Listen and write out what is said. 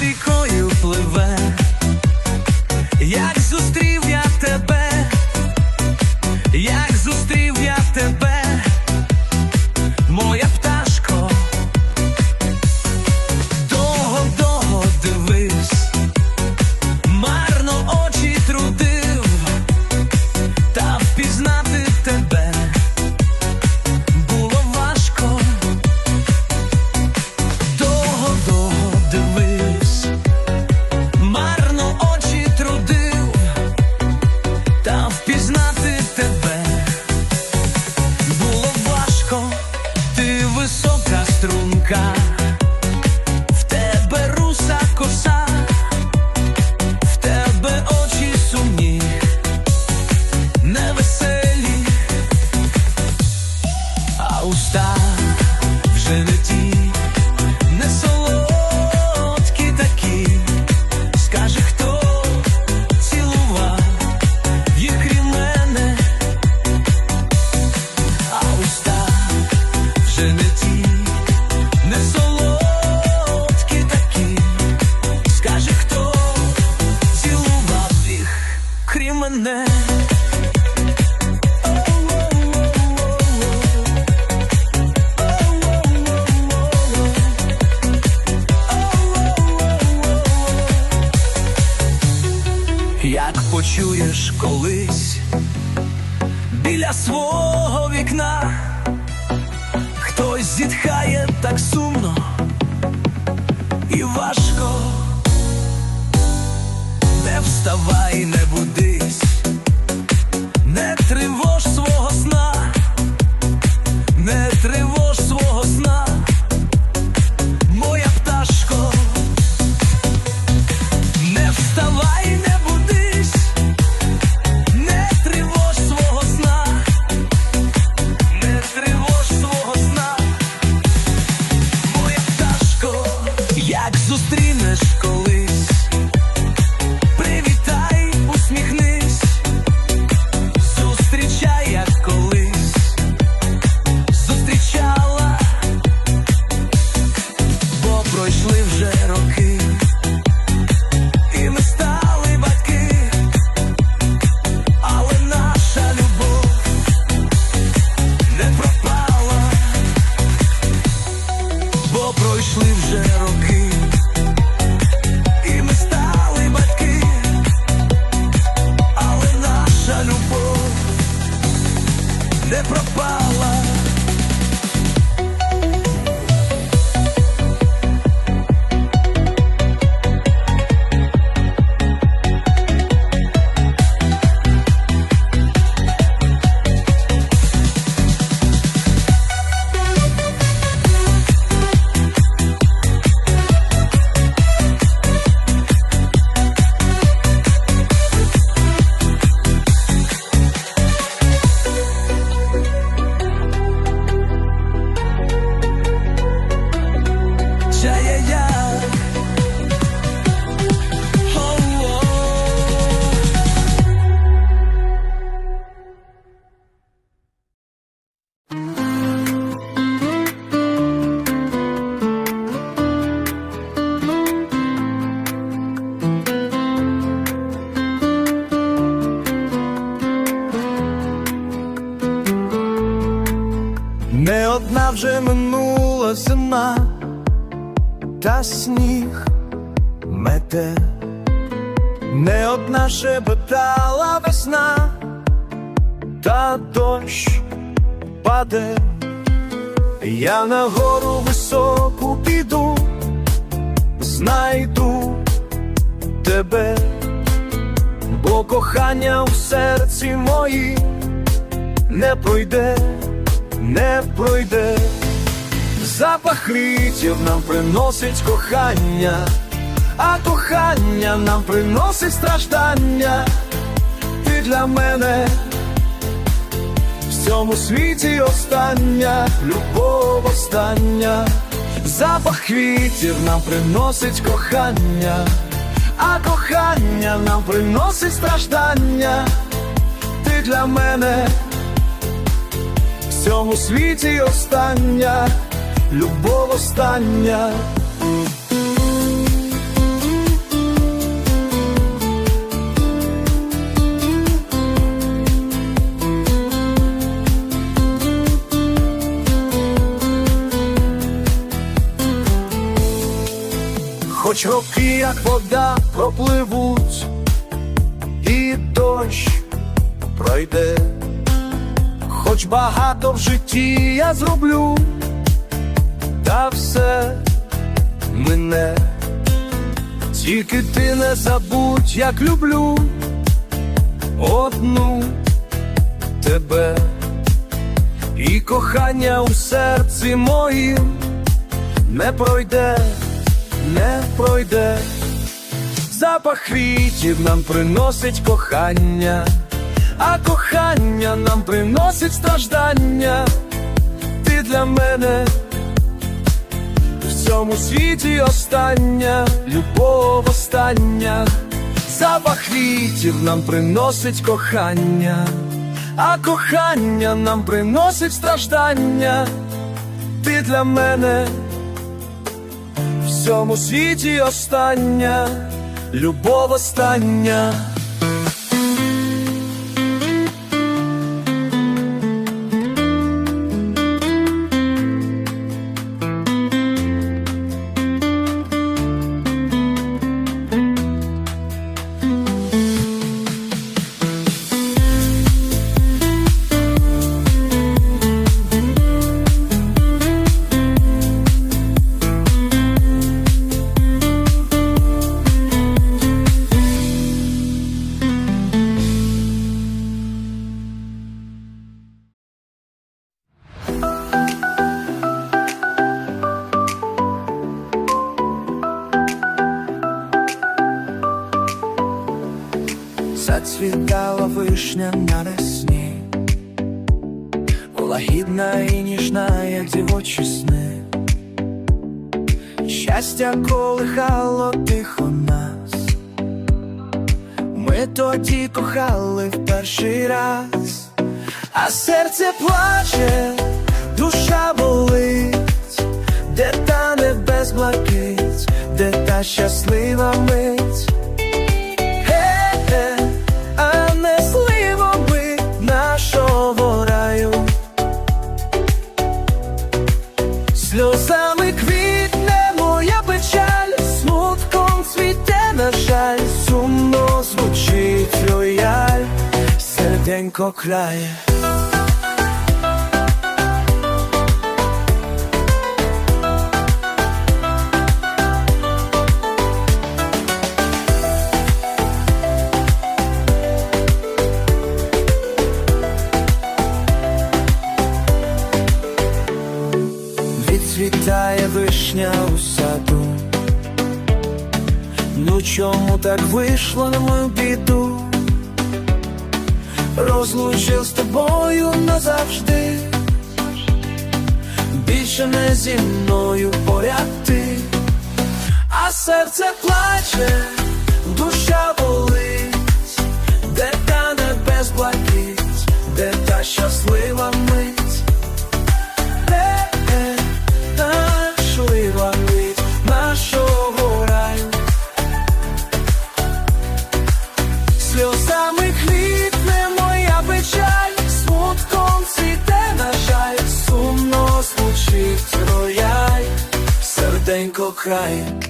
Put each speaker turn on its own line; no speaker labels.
рікою пливе, як зустрів Як почуєш колись біля свого вікна, хтось зітхає так сумно і важко, вставай, не будись, пройшли вже роки.
Зима, та сніг мете, не одна шепотала весна, та дощ паде, я на гору високу піду, знайду тебе, бо кохання в серці моїй не пройде не пройде, запах квітів нам приносить кохання, а кохання нам приносить страждання. Ти для мене в цьому світі остання, любов остання, запах квітів нам приносить кохання, а кохання нам приносить страждання. Ти для мене в цьому світі остання, любов остання. Хоч роки, як вода, пропливуть, і дощ пройде, хоч багато в житті я зроблю все мине, тільки ти не забудь, як люблю одну тебе і кохання у серці моїм не пройде, не пройде. Запах квітів нам приносить кохання, а кохання нам приносить страждання. Ти для мене цьому світі остання, любов остання. Запах квітів нам приносить кохання, а кохання нам приносить страждання. Ти для мене в цьому світі остання, любов остання. Зацвітала вишня на весні, лагідна і ніжна, як дівочі сни. Щастя колихало тихо нас. Ми тоді кохали в перший раз, а серце плаче, душа болить, де та небес блакить, де та щаслива мить. Серденько крає. Відцвітає вишня у саду. Ну чому так вийшло на мою біду? Розлучив з тобою назавжди. Більше не зі мною поряд ти, а серце плаче, душа болить, cry.